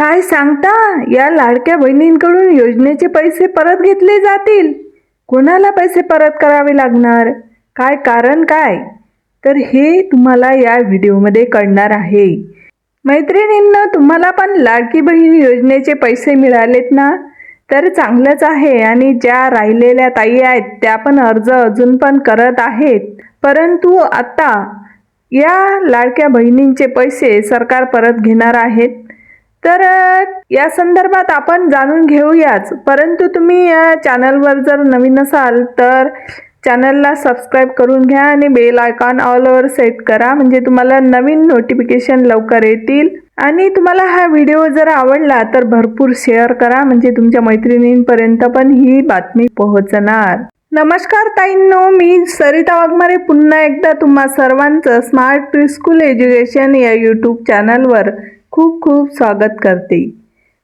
काय सांगता? या लाडक्या बहिणींकडून योजनेचे पैसे परत घेतले जातील. कोणाला पैसे परत करावे लागणार? काय कारण काय? तर हे तुम्हाला या व्हिडिओमध्ये कळणार आहे. मैत्रिणींना तुम्हाला पण लाडकी बहीण योजनेचे पैसे मिळालेत ना? तर चांगलंच आहे आणि ज्या राहिलेल्या ताई आहेत त्या पण अर्ज अजून पण करत आहेत. परंतु आता या लाडक्या बहिणींचे पैसे सरकार परत घेणार आहेत. तर या संदर्भात आपण जाणून घेऊयाच. परंतु तुम्ही या चॅनलवर जर नवीन असाल तर चॅनलला सबस्क्राईब करून घ्या आणि बेल आयकॉन ऑलवर सेट करा. म्हणजे तुम्हाला नवीन नोटिफिकेशन लवकर येतील. आणि तुम्हाला हा व्हिडिओ जर आवडला तर भरपूर शेअर करा. म्हणजे तुमच्या मैत्रिणींपर्यंत पण ही बातमी पोहोचणार. नमस्कार ताईंनो मी सरिता वाघमारे. पुन्हा एकदा तुम्हा सर्वांचं स्मार्ट प्रिस्कूल एज्युकेशन या यूट्यूब चॅनलवर खूप खूप स्वागत करते.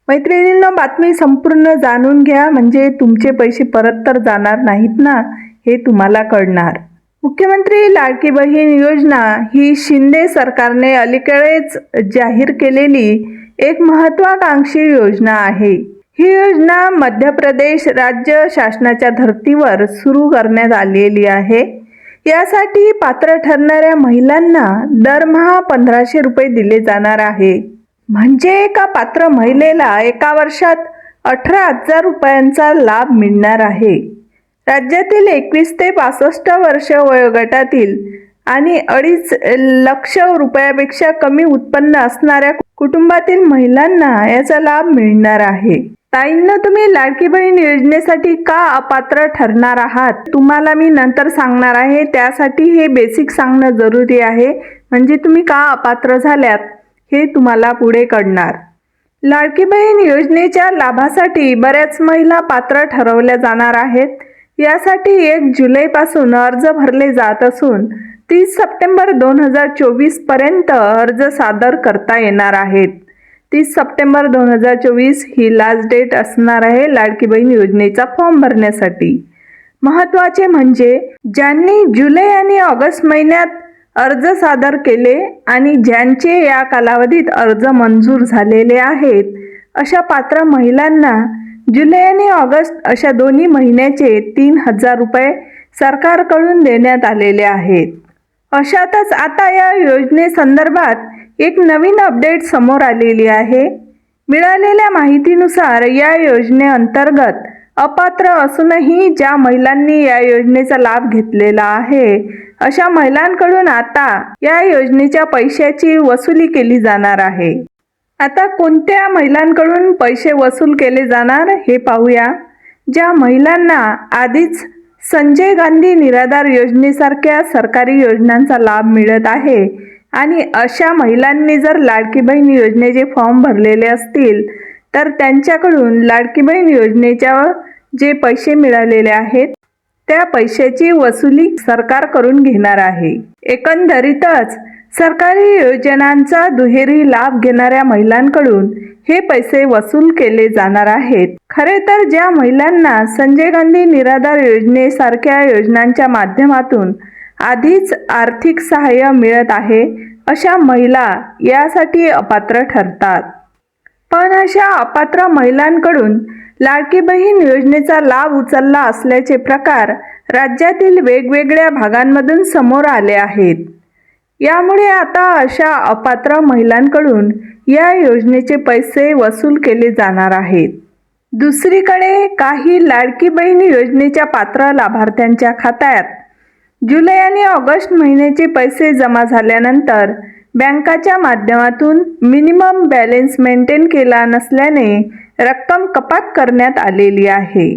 मैत्रिणींना बातमी संपूर्ण जाणून घ्या. म्हणजे तुमचे पैसे परत तर जाणार नाहीत ना हे तुम्हाला कळणार. मुख्यमंत्री लाडकी बहीण योजना ही शिंदे सरकारने अलीकडेच जाहीर केलेली एक महत्वाकांक्षी योजना आहे. ही योजना मध्य प्रदेश राज्य शासनाच्या धर्तीवर सुरू करण्यात आलेली आहे. यासाठी पात्र ठरणाऱ्या महिलांना दरमहा पंधराशे रुपये दिले जाणार आहे. म्हणजे एका पात्र महिलेला एका वर्षात अठरा हजार रुपयांचा लाभ मिळणार आहे. राज्यातील एकवीस ते पासष्ट वर्ष वयोगटातील आणि अडीच लक्ष रुपयापेक्षा कमी उत्पन्न असणाऱ्या कुटुंबातील महिलांना याचा लाभ मिळणार आहे. ताईंना तुम्ही लाडकी बहीण योजनेसाठी का अपात्र ठरणार आहात? तुम्हाला मी नंतर सांगणार आहे. त्यासाठी हे बेसिक सांगणं जरुरी आहे. म्हणजे तुम्ही का अपात्र झाल्यात? हे तुम्हाला पुढे कळणार. लाडकी बहीण योजनेच्या लाभासाठी बऱ्याच महिला पात्र ठरवल्या जाणार आहेत. यासाठी एक जुलैपासून अर्ज भरले जात असून तीस सप्टेंबर दोन हजार चोवीसपर्यंत अर्ज सादर करता येणार आहेत. तीस सप्टेंबर दोन हजार चोवीस ही लास्ट डेट असणार आहे लाडकी बहीण योजनेचा फॉर्म भरण्यासाठी. महत्त्वाचे म्हणजे ज्यांनी जुलै आणि ऑगस्ट महिन्यात अर्ज सादर केले आणि ज्यांचे या कालावधीत अर्ज मंजूर झालेले आहेत अशा पात्र महिलांना जुलै आणि ऑगस्ट अशा दोन्ही महिन्याचे तीन हजार रुपये सरकारकडून देण्यात आलेले आहेत. अशातच आता या योजनेसंदर्भात एक नवीन अपडेट समोर आलेली आहे. मिळालेल्या माहितीनुसार या योजनेअंतर्गत अपात्र असूनही ज्या महिलांनी या योजनेचा लाभ घेतलेला आहे अशा महिलांकडून आता या योजनेच्या पैशाची वसुली केली जाणार आहे. आता कोणत्या महिलांकडून पैसे वसूल केले जाणार हे पाहूया. ज्या महिलांना आधीच संजय गांधी निराधार योजनेसारख्या सरकारी योजनांचा लाभ मिळत आहे आणि अशा महिलांनी जर लाडकी बहीण योजनेचे फॉर्म भरलेले असतील तर त्यांच्याकडून लाडकी बहीण योजनेच्या जे पैसे मिळालेले आहेत त्या पैशाची वसुली सरकार करून घेणार आहे. एकंदरीतच सरकारी योजनांचा दुहेरी लाभ घेणाऱ्या महिलांकडून हे पैसे वसूल केले जाणार आहेत. खरे तर ज्या महिलांना संजय गांधी निराधार योजनेसारख्या योजनांच्या माध्यमातून आधीच आर्थिक सहाय्य मिळत आहे अशा महिला यासाठी अपात्र ठरतात. पण अशा अपात्र महिलांकडून लाडकी बहीण योजनेचा लाभ उचलला असल्याचे प्रकार राज्यातील वेगवेगळ्या भागांमधून समोर आले आहेत. यामुळे आता अशा अपात्र महिलांकडून या योजनेचे पैसे वसूल केले जाणार आहेत. दुसरीकडे काही लाडकी बहीण योजनेच्या पात्र लाभार्थ्यांच्या खात्यात जुलै आणि ऑगस्ट महिन्याचे पैसे जमा झाल्यानंतर बँकाच्या माध्यमातून मिनिमम बॅलेन्स मेंटेन केला नसल्याने रक्कम कपात करण्यात आलेली आहे.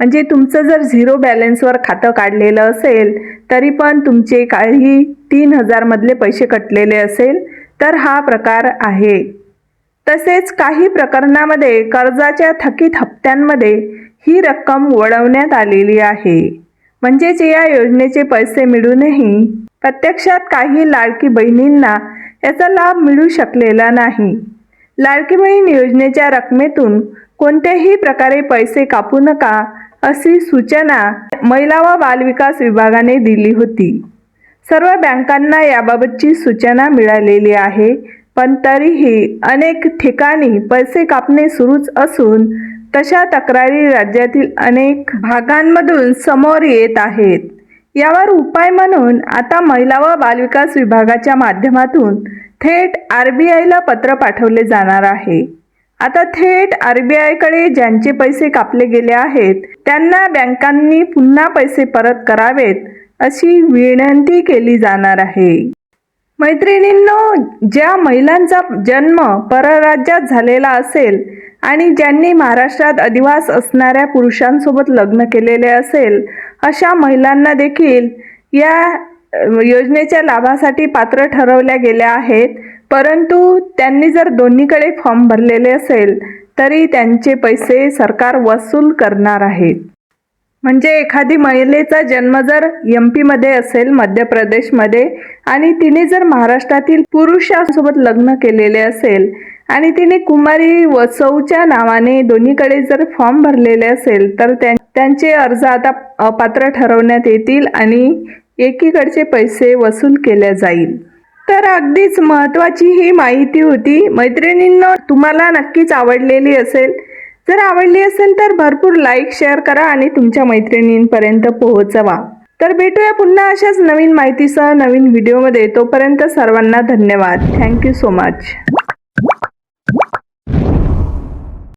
म्हणजे तुमचं जर झिरो बॅलन्सवर खातं काढलेलं असेल तरी पण तुमचे काही तीन हजारमधले पैसे कटलेले असेल तर हा प्रकार आहे. तसेच काही प्रकरणामध्ये कर्जाच्या थकीत हप्त्यांमध्ये ही रक्कम वळवण्यात आलेली आहे. म्हणजेच या योजनेचे पैसे मिळूनही प्रत्यक्षात काही लाडकी बहिणींना याचा लाभ मिळू शकलेला नाही. लाडकी बहीण योजनेच्या रकमेतून कोणत्याही प्रकारे पैसे कापू नका अशी सूचना महिला व बालविकास विभागाने दिली होती. सर्व बँकांना याबाबतची सूचना मिळालेली आहे पण तरीही अनेक ठिकाणी पैसे कापणे सुरूच असून तशा तक्रारी राज्यातील अनेक भागांमधून समोर येत आहेत. यावर उपाय म्हणून आता महिला व बालविकास विभागाच्या माध्यमातून थेट आर बी आयला पत्र पाठवले जाणार आहे. आता थेट आर बी आयकडे ज्यांचे पैसे कापले गेले आहेत त्यांना बँकांनी पुन्हा पैसे परत करावेत अशी विनंती केली जाणार आहे. मैत्रिणींनो ज्या महिलांचा जन्म परराज्यात झालेला असेल आणि ज्यांनी महाराष्ट्रात अधिवास असणाऱ्या पुरुषांसोबत लग्न केलेले असेल अशा महिलांना देखील या योजनेच्या लाभासाठी पात्र ठरवल्या गेल्या आहेत. परंतु त्यांनी जर दोन्हीकडे फॉर्म भरलेले असेल तरी त्यांचे पैसे सरकार वसूल करणार आहे. म्हणजे एखादी महिलेचा जन्म जर एम पीमध्ये असेल मध्य प्रदेशमध्ये आणि तिने जर महाराष्ट्रातील पुरुषांसोबत लग्न केलेले असेल आणि तिने कुमारी वसऊच्या नावाने दोन्हीकडे जर फॉर्म भरलेले असेल तर त्यां- त्यांचे अर्ज आता अपात्र ठरवण्यात येतील आणि एकीकडचे पैसे वसूल केले जाईल. तर अगदीच महत्त्वाची ही माहिती होती. मैत्रिणींना तुम्हाला नक्कीच आवडलेली असेल. जर आवडली असेल तर भरपूर लाईक शेअर करा आणि तुमच्या मैत्रिणींपर्यंत पोहोचवा. तर भेटूया पुन्हा अशाच नवीन माहितीसह नवीन व्हिडिओमध्ये तोपर्यंत सर्वांना धन्यवाद. Thank you so much